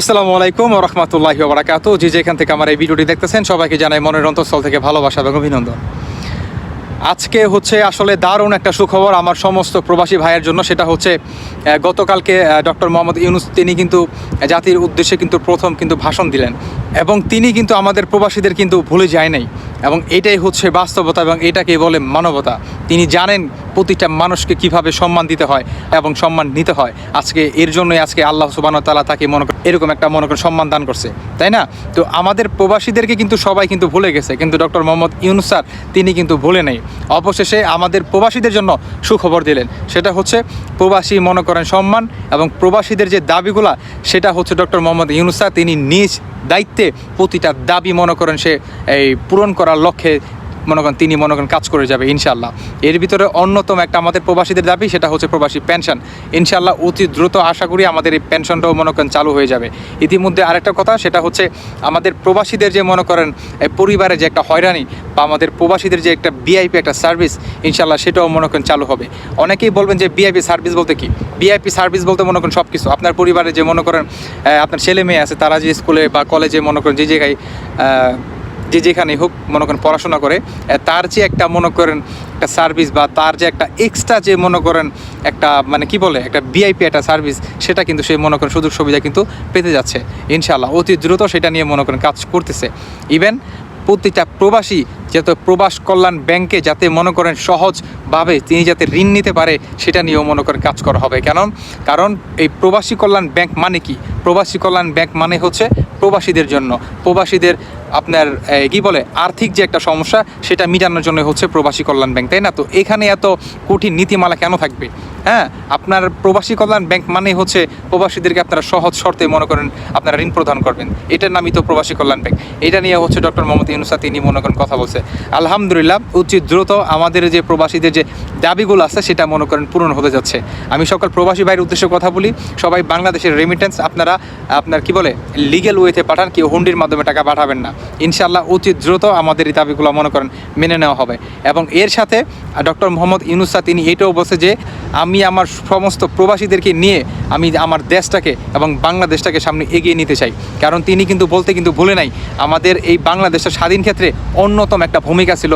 আসসালামু আলাইকুম রহমতুল্লাহি বারাকাতু। যে যেখান থেকে আমার এই ভিডিওটি দেখতেছেন, সবাইকে জানাই মনের অন্তঃস্থল থেকে ভালোবাসা এবং অভিনন্দন। আজকে হচ্ছে আসলে দারুণ একটা সুখবর আমার সমস্ত প্রবাসী ভাইয়ের জন্য। সেটা হচ্ছে গতকালকে ডক্টর মোহাম্মদ ইউনুস, তিনি কিন্তু জাতির উদ্দেশ্যে কিন্তু প্রথম কিন্তু ভাষণ দিলেন। এবং তিনি কিন্তু আমাদের প্রবাসীদের কিন্তু ভুলে যায় নাই। এবং এটাই হচ্ছে বাস্তবতা এবং এটাকে বলে মানবতা। তিনি জানেন প্রতিটা মানুষকে কীভাবে সম্মান দিতে হয় এবং সম্মান নিতে হয়। আজকে এর জন্যই আজকে আল্লাহ সুবান তালা তাকে মনে এরকম একটা মনে করেন সম্মান দান করছে। তাই না? তো আমাদের প্রবাসীদেরকে কিন্তু সবাই কিন্তু ভুলে গেছে। কিন্তু ডক্টর মোহাম্মদ ইউনুস স্যার, তিনি কিন্তু ভুলে নেই। অবশেষে আমাদের প্রবাসীদের জন্য সুখবর দিলেন। সেটা হচ্ছে প্রবাসী মনে করেন সম্মান এবং প্রবাসীদের যে দাবিগুলা, সেটা হচ্ছে ডক্টর মোহাম্মদ ইউনুস স্যার, তিনি নিজ দায়িত্বে প্রতিটা দাবি মনে করেন সে এই পূরণ করার লক্ষ্যে মনে করেন তিনি মনে করেন কাজ করে যাবে ইনশাল্লাহ এর ভিতরে অন্যতম একটা আমাদের প্রবাসীদের দাবি, সেটা হচ্ছে প্রবাসী পেনশন। ইনশাল্লাহ অতি দ্রুত আশা করি আমাদের এই পেনশনটাও মনে করেন চালু হয়ে যাবে। ইতিমধ্যে আরেকটা কথা, সেটা হচ্ছে আমাদের প্রবাসীদের যে মনে করেন পরিবারে যে একটা হয়রানি বা আমাদের প্রবাসীদের যে একটা বিআইপি একটা সার্ভিস ইনশাল্লাহ সেটাও মনে করেন চালু হবে। অনেকেই বলবেন যে বিআইপি সার্ভিস বলতে কি? বিআইপি সার্ভিস বলতে মনে করেন সব কিছু আপনার পরিবারে যে মনে করেন আপনার ছেলে মেয়ে আছে, তারা যে স্কুলে বা কলেজে মনে করেন যে জায়গায় যে যেখানে হোক, মনে করেন পড়াশোনা করে তার যে একটা মনে করেন একটা সার্ভিস বা তার যে একটা এক্সট্রা যে মনে করেন একটা মানে কি বলে, একটা বিআইপি একটা সার্ভিস সেটা কিন্তু সে মনে করেন সুযোগ সুবিধা কিন্তু পেতে যাচ্ছে ইনশাল্লাহ অতি দ্রুত সেটা নিয়ে মনে করেন কাজ করতেছে। ইভেন প্রতিটা প্রবাসী যাতে প্রবাস কল্যাণ ব্যাংকে যাতে মনে করেন সহজভাবে তিনি যাতে ঋণ নিতে পারে, সেটা নিয়েও মনে করেন কাজ করা হবে। কেন কারণ এই প্রবাসী কল্যাণ ব্যাংক মানে কি? প্রবাসী কল্যাণ ব্যাংক মানে হচ্ছে প্রবাসীদের জন্য। প্রবাসীদের আপনার কি বলে, আর্থিক যে একটা সমস্যা, সেটা মিটানোর জন্য হচ্ছে প্রবাসী কল্যাণ ব্যাংক, তাই না? তো এখানে এত কঠিন নীতিমালা কেন থাকবে? হ্যাঁ আপনার প্রবাসী কল্যাণ ব্যাংক মানে হচ্ছে প্রবাসীদেরকে আপনারা সহজ শর্তে মনে করেন আপনারা ঋণ প্রদান করবেন। এটার নামই তো প্রবাসী কল্যাণ ব্যাংক। এটা নিয়ে হচ্ছে ডক্টর মোহাম্মদ ইউনুসা তিনি মনে করেন কথা বলছে। আলহামদুলিল্লাহ উচিত দ্রুত আমাদের যে প্রবাসীদের যে দাবিগুলো আছে, সেটা মনে করেন পূরণ হতে যাচ্ছে। আমি সকল প্রবাসী ভাইয়ের উদ্দেশ্যে কথা বলি, সবাই বাংলাদেশের রেমিটেন্স আপনারা, আপনার কি বলে লিগেল ওয়েতে পাঠান, কেউ হুন্ডির মাধ্যমে টাকা পাঠাবেন না। ইনশাল্লাহ অতি দ্রুত আমাদের এই দাবিগুলো মনে করেন মেনে নেওয়া হবে। এবং এর সাথে ডক্টর মোহাম্মদ ইনুসা তিনি এটাও বলছে যে, আমি আমার সমস্ত প্রবাসীদেরকে নিয়ে আমি আমার দেশটাকে এবং বাংলাদেশটাকে সামনে এগিয়ে নিতে চাই। কারণ তিনি কিন্তু বলতে কিন্তু ভুলে নাই, আমাদের এই বাংলাদেশের স্বাধীন ক্ষেত্রে অন্যতম একটা ভূমিকা ছিল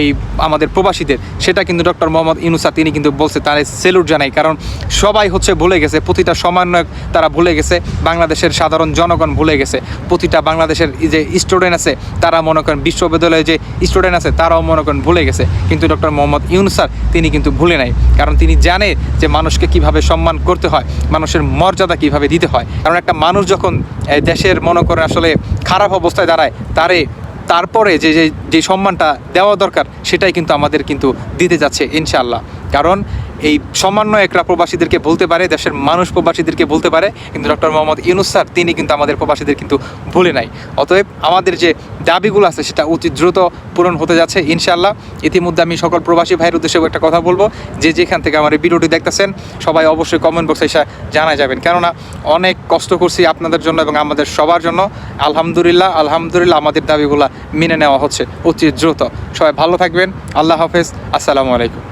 এই আমাদের প্রবাসীদের, সেটা কিন্তু ডক্টর মোহাম্মদ ইউনুসা, তিনি কিন্তু বলছে, তার সেলুট জানাই। কারণ সবাই হচ্ছে ভুলে গেছে, প্রতিটা সমন্বয়ক তারা ভুলে গেছে, বাংলাদেশের সাধারণ জনগণ ভুলে গেছে। প্রতিটা বাংলাদেশের যে স্টুডেন্ট আছে, তারা মনে করেন বিশ্ববিদ্যালয়ে যে স্টুডেন্ট আছে, তারাও মনে করেন ভুলে গেছে। কিন্তু ডক্টর মোহাম্মদ ইউনুস স্যার তিনি কিন্তু ভুলে নাই। কারণ তিনি জানে যে মানুষকে কীভাবে সম্মান করতে হয়, মানুষের মর্যাদা কীভাবে দিতে হয়। কারণ একটা মানুষ যখন দেশের মনে করেন আসলে খারাপ অবস্থায় দাঁড়ায়, তারে তারপরে যে যে সম্মানটা দেওয়া দরকার সেটাই কিন্তু আমাদের কিন্তু দিতে যাচ্ছে ইনশাআল্লাহ। কারণ এই সমন্বয়করা প্রবাসীদেরকে বলতে পারে, দেশের মানুষ প্রবাসীদেরকে বলতে পারে, কিন্তু ডক্টর মোহাম্মদ ইউনুস স্যার, তিনি কিন্তু আমাদের প্রবাসীদের কিন্তু ভুলে নাই। অতএব আমাদের যে দাবিগুলো আছে, সেটা অতি দ্রুত পূরণ হতে যাচ্ছে, ইনশাআল্লাহ। ইতিমধ্যে আমি সকল প্রবাসী ভাইয়ের উদ্দেশ্যে একটা কথা বলব, যে যেখান থেকে আমার এই ভিডিওটি দেখতেছেন, সবাই অবশ্যই কমেন্ট বক্সে এসে জানা যাবেন। কেননা অনেক কষ্ট করছি আপনাদের জন্য এবং আমাদের সবার জন্য। আলহামদুলিল্লাহ আলহামদুলিল্লাহ আমাদের দাবিগুলো মেনে নেওয়া হচ্ছে অতি দ্রুত। সবাই ভালো থাকবেন, আল্লাহ হাফেজ, আসসালামু আলাইকুম।